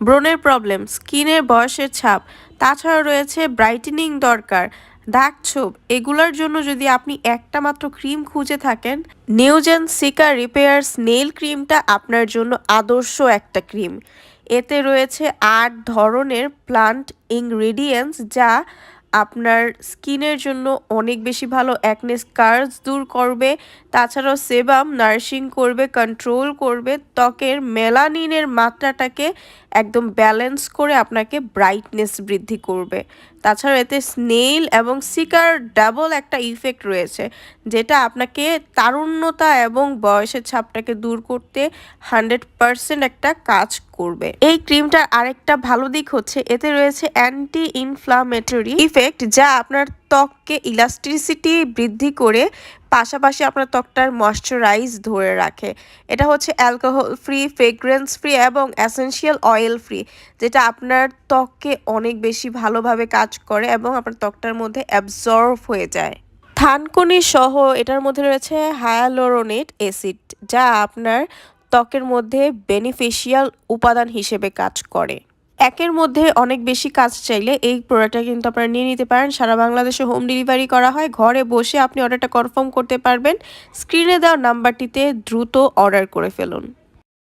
ব্রণের problem স্কিনের বয়সের ছাপ তাছাড়া রয়েছে ব্রাইটেনিং দরকার, দাগ ছোপ, এগুলোর জন্য যদি আপনি একটা মাত্র ক্রিম খুঁজে থাকেন নিউজেন সিকা রিপেয়ার্স নেল ক্রিমটা আপনার জন্য আদর্শ একটা ক্রিম এতে রয়েছে আট ধরনের প্লান্ট ইনগ্রেডিয়েন্টস যা আপনার স্কিনের জন্য অনেক বেশি ভালো। অ্যাকনে স্কার্স দূর করবে, তাছাড়াও সেবাম নার্সিং করবে কন্ট্রোল করবে, ত্বকের মেলানিনের মাত্রাটাকে একদম ব্যালেন্স করে আপনাকে ব্রাইটনেস বৃদ্ধি করবে। তাছাড়া এতে স্নেইল এবং সিকার ডাবল একটা ইফেক্ট রয়েছে, যেটা আপনাকে তারুণ্যতা এবং বয়সের ছাপটাকে দূর করতে হান্ড্রেড একটা কাজ করবে। এই ক্রিমটার আরেকটা ভালো দিক হচ্ছে, এতে রয়েছে অ্যান্টি ইনফ্লামেটরি ইফেক্ট যা আপনার ত্বককে ইলাস্টিসিটি বৃদ্ধি করে, পাশাপাশি আপনার ত্বকটার ময়শ্চারাইজ ধরে রাখে। এটা হচ্ছে অ্যালকোহল ফ্রি ফ্রেগ্রেন্স ফ্রি এবং অ্যাসেনশিয়াল অয়েল ফ্রি যেটা আপনার ত্বককে অনেক বেশি ভালোভাবে কাজ করে এবং আপনার ত্বকটার মধ্যে অ্যাবজর্ভ হয়ে যায়। থানকুনি সহ এটার মধ্যে রয়েছে হায়ালোরোনেট অ্যাসিড যা আপনার ত্বকের মধ্যে বেনিফিশিয়াল উপাদান হিসেবে কাজ করে। একের মধ্যে অনেক বেশি কাজ চাইলে এই প্রোডাক্টটা কিন্তু আপনারা নিয়ে নিতে পারেন। সারা বাংলাদেশে হোম ডেলিভারি করা হয়। ঘরে বসে আপনি অর্ডারটা কনফার্ম করতে পারবেন। স্ক্রিনে দেওয়া নাম্বারটিতে দ্রুত অর্ডার করে ফেলুন।